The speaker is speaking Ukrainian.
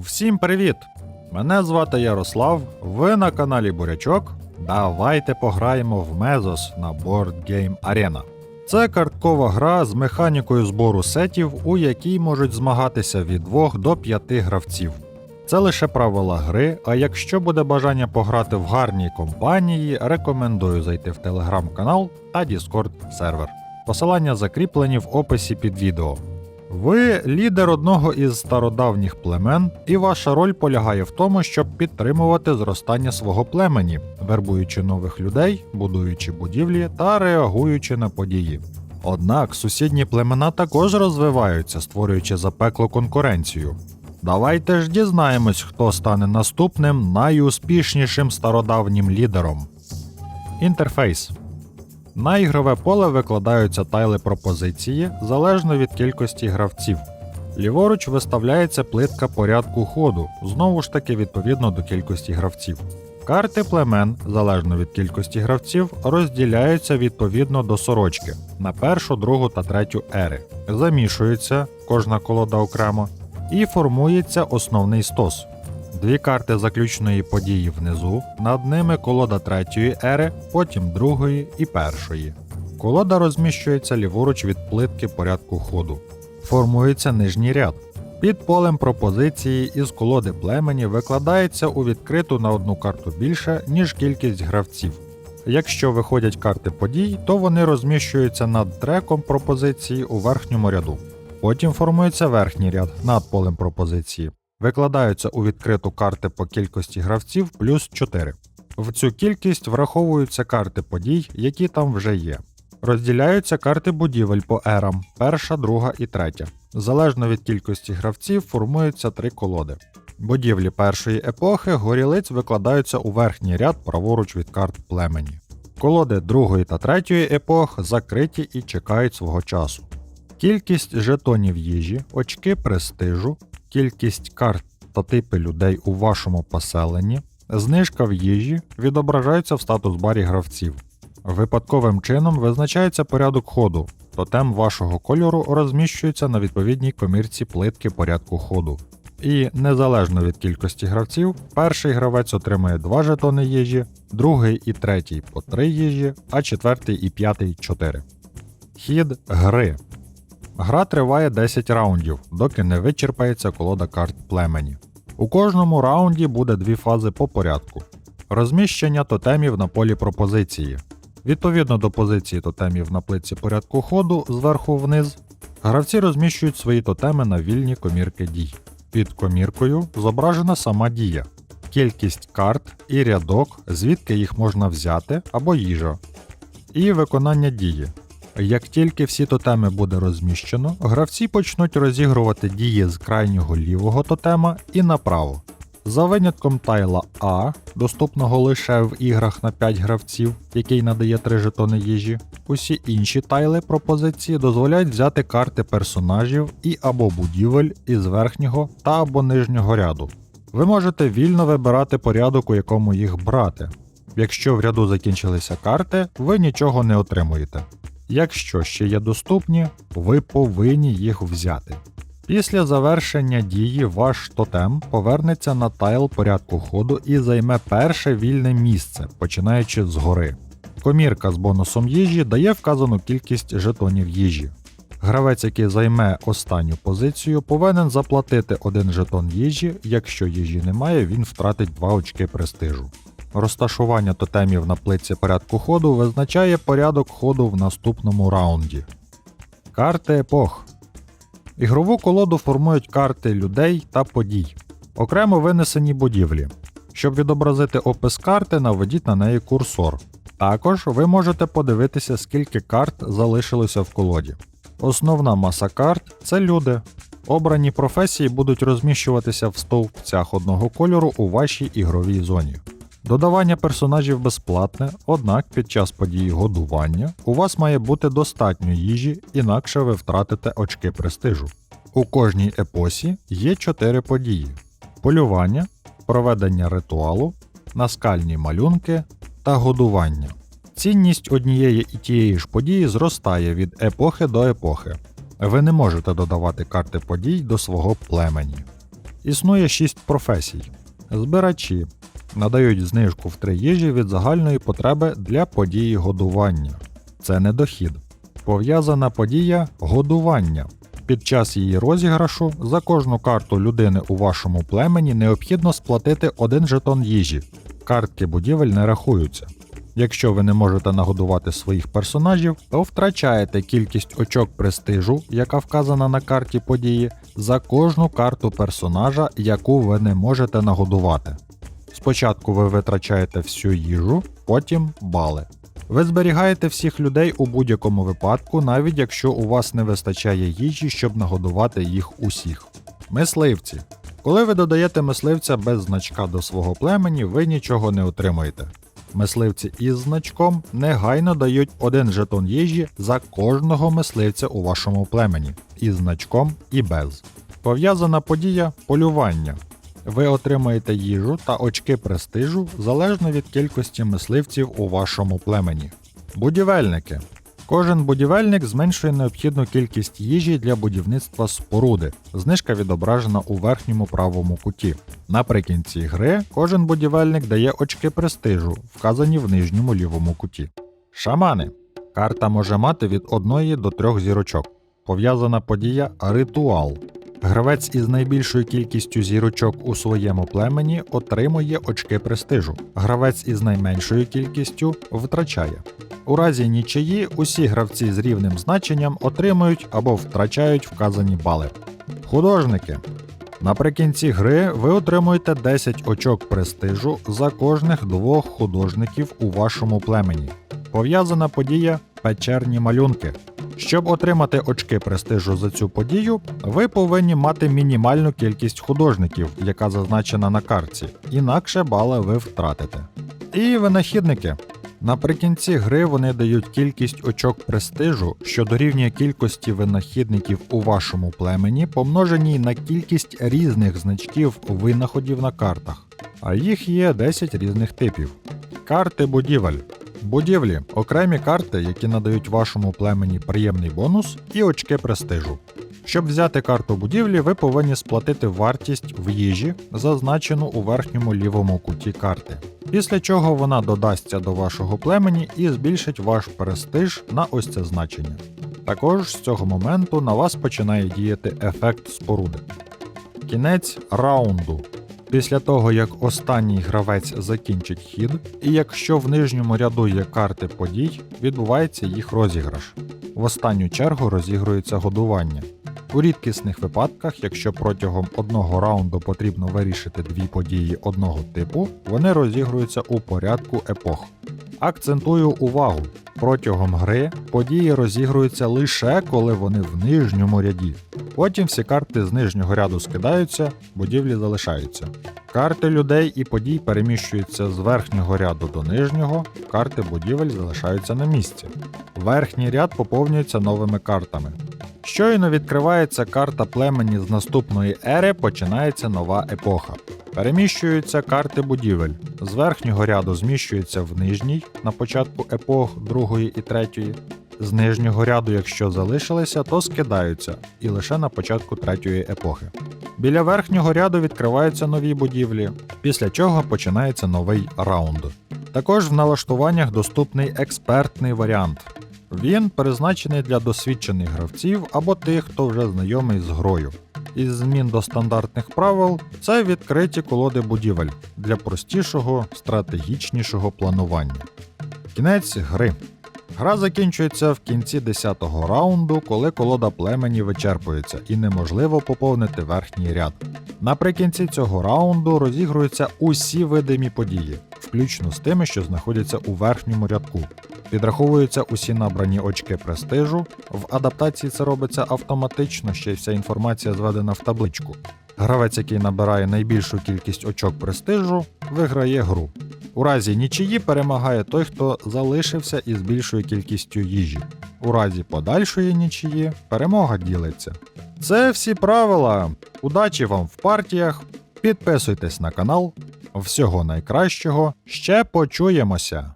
Всім привіт! Мене звати Ярослав, ви на каналі Бурячок. Давайте пограємо в Мезос на Board Game Arena. Це карткова гра з механікою збору сетів, у якій можуть змагатися від 2 до 5 гравців. Це лише правила гри, а якщо буде бажання пограти в гарній компанії, рекомендую зайти в телеграм-канал та Discord сервер. Посилання закріплені в описі під відео. Ви лідер одного із стародавніх племен, і ваша роль полягає в тому, щоб підтримувати зростання свого племені, вербуючи нових людей, будуючи будівлі та реагуючи на події. Однак сусідні племена також розвиваються, створюючи запеклу конкуренцію. Давайте ж дізнаємось, хто стане наступним найуспішнішим стародавнім лідером. Інтерфейс. На ігрове поле викладаються тайли пропозиції залежно від кількості гравців. Ліворуч виставляється плитка порядку ходу, знову ж таки відповідно до кількості гравців. Карти племен, залежно від кількості гравців, розділяються відповідно до сорочки на першу, другу та третю ери, замішуються кожна колода окремо, і формується основний стос. Дві карти заключної події внизу, над ними колода третьої ери, потім другої і першої. Колода розміщується ліворуч від плитки порядку ходу. Формується нижній ряд. Під полем пропозиції із колоди племені викладається у відкриту на одну карту більше, ніж кількість гравців. Якщо виходять карти подій, то вони розміщуються над треком пропозиції у верхньому ряду. Потім формується верхній ряд над полем пропозиції. Викладаються у відкриту карти по кількості гравців плюс 4. В цю кількість враховуються карти подій, які там вже є. Розділяються карти будівель по ерам перша, друга і третя. Залежно від кількості гравців формуються три колоди. Будівлі першої епохи горілиць викладаються у верхній ряд праворуч від карт племені. Колоди другої та третьої епох закриті і чекають свого часу. Кількість жетонів їжі, очки престижу, кількість карт та типи людей у вашому поселенні, знижка в їжі відображаються в статус барі гравців. Випадковим чином визначається порядок ходу. Тотем вашого кольору розміщується на відповідній комірці плитки порядку ходу. І незалежно від кількості гравців, перший гравець отримує 2 жетони їжі, другий і третій по 3 їжі, а четвертий і п'ятий 4. Хід гри. Гра триває 10 раундів, доки не вичерпається колода карт племені. У кожному раунді буде дві фази по порядку: розміщення тотемів на полі пропозиції. Відповідно до позиції тотемів на плитці порядку ходу зверху вниз, гравці розміщують свої тотеми на вільні комірки дій. Під коміркою зображена сама дія, кількість карт і рядок, звідки їх можна взяти або їжа, і виконання дії. Як тільки всі тотеми буде розміщено, гравці почнуть розігрувати дії з крайнього лівого тотема і направо. За винятком тайла А, доступного лише в іграх на 5 гравців, який надає 3 жетони їжі, усі інші тайли пропозиції дозволяють взяти карти персонажів і або будівель із верхнього та або нижнього ряду. Ви можете вільно вибирати порядок, у якому їх брати. Якщо в ряду закінчилися карти, ви нічого не отримуєте. Якщо ще є доступні, ви повинні їх взяти. Після завершення дії ваш тотем повернеться на тайл порядку ходу і займе перше вільне місце, починаючи згори. Комірка з бонусом їжі дає вказану кількість жетонів їжі. Гравець, який займе останню позицію, повинен заплатити один жетон їжі, якщо їжі немає, він втратить 2 очки престижу. Розташування тотемів на плитці порядку ходу визначає порядок ходу в наступному раунді. Карти епох. Ігрову колоду формують карти людей та подій, окремо винесені будівлі. Щоб відобразити опис карти, наведіть на неї курсор. Також ви можете подивитися, скільки карт залишилося в колоді. Основна маса карт це люди. Обрані професії будуть розміщуватися в стовпцях одного кольору у вашій ігровій зоні. Додавання персонажів безплатне, однак під час події годування у вас має бути достатньо їжі, інакше ви втратите очки престижу. У кожній епосі є 4 події: полювання, проведення ритуалу, наскальні малюнки та годування. Цінність однієї і тієї ж події зростає від епохи до епохи. Ви не можете додавати карти подій до свого племені. Існує 6 професій. Збирачі надають знижку в 3 їжі від загальної потреби для події годування. Це не дохід. Пов'язана подія годування. Під час її розіграшу за кожну карту людини у вашому племені необхідно сплатити один жетон їжі. Картки будівель не рахуються. Якщо ви не можете нагодувати своїх персонажів, то втрачаєте кількість очок престижу, яка вказана на карті події, за кожну карту персонажа, яку ви не можете нагодувати. Спочатку ви витрачаєте всю їжу, потім бали. Ви зберігаєте всіх людей у будь-якому випадку, навіть якщо у вас не вистачає їжі, щоб нагодувати їх усіх. Мисливці. Коли ви додаєте мисливця без значка до свого племені, ви нічого не отримуєте. Мисливці із значком негайно дають один жетон їжі за кожного мисливця у вашому племені, із значком і без. Пов'язана подія полювання. Ви отримаєте їжу та очки престижу залежно від кількості мисливців у вашому племені. Будівельники. Кожен будівельник зменшує необхідну кількість їжі для будівництва споруди. Знижка відображена у верхньому правому куті. Наприкінці гри кожен будівельник дає очки престижу, вказані в нижньому лівому куті. Шамани. Карта може мати від 1 до 3 зірочок. Пов'язана подія ритуал. Гравець із найбільшою кількістю зірочок у своєму племені отримує очки престижу. Гравець із найменшою кількістю втрачає. У разі нічиї усі гравці з рівним значенням отримують або втрачають вказані бали. Художники. Наприкінці гри ви отримуєте 10 очок престижу за кожних двох художників у вашому племені. Пов'язана подія печерні малюнки. Щоб отримати очки престижу за цю подію, ви повинні мати мінімальну кількість художників, яка зазначена на картці, інакше бали ви втратите. І винахідники. Наприкінці гри вони дають кількість очок престижу, що дорівнює кількості винахідників у вашому племені, помноженій на кількість різних значків винаходів на картах. А їх є 10 різних типів. Карти будівель. Будівлі окремі карти, які надають вашому племені приємний бонус і очки престижу. Щоб взяти карту будівлі, ви повинні сплатити вартість в їжі, зазначену у верхньому лівому куті карти. Після чого вона додасться до вашого племені і збільшить ваш престиж на ось це значення. Також з цього моменту на вас починає діяти ефект споруди. Кінець раунду. Після того, як останній гравець закінчить хід, і якщо в нижньому ряду є карти подій, відбувається їх розіграш. В останню чергу розігрується годування. У рідкісних випадках, якщо протягом одного раунду потрібно вирішити дві події одного типу, вони розігруються у порядку епох. Акцентую увагу: протягом гри події розігруються лише коли вони в нижньому ряді. Потім всі карти з нижнього ряду скидаються, будівлі залишаються. Карти людей і подій переміщуються з верхнього ряду до нижнього, карти будівель залишаються на місці. Верхній ряд поповнюється новими картами. Щойно відкривається карта племені з наступної ери, починається нова епоха. Переміщуються карти будівель. З верхнього ряду зміщуються в нижній на початку епох другої і третьої. З нижнього ряду, якщо залишилися, то скидаються і лише на початку третьої епохи. Біля верхнього ряду відкриваються нові будівлі, після чого починається новий раунд. Також в налаштуваннях доступний експертний варіант. Він призначений для досвідчених гравців або тих, хто вже знайомий з грою. Із змін до стандартних правил це відкриті колоди будівель для простішого, стратегічнішого планування. Кінець гри. Гра закінчується в кінці 10-го раунду, коли колода племені вичерпується і неможливо поповнити верхній ряд. Наприкінці цього раунду розігруються усі видимі події, включно з тими, що знаходяться у верхньому рядку. Підраховуються усі набрані очки престижу. В адаптації це робиться автоматично, ще й вся інформація зведена в табличку. Гравець, який набирає найбільшу кількість очок престижу, виграє гру. У разі нічиї перемагає той, хто залишився із більшою кількістю їжі. У разі подальшої нічиї перемога ділиться. Це всі правила. Удачі вам в партіях. Підписуйтесь на канал. Всього найкращого. Ще почуємося!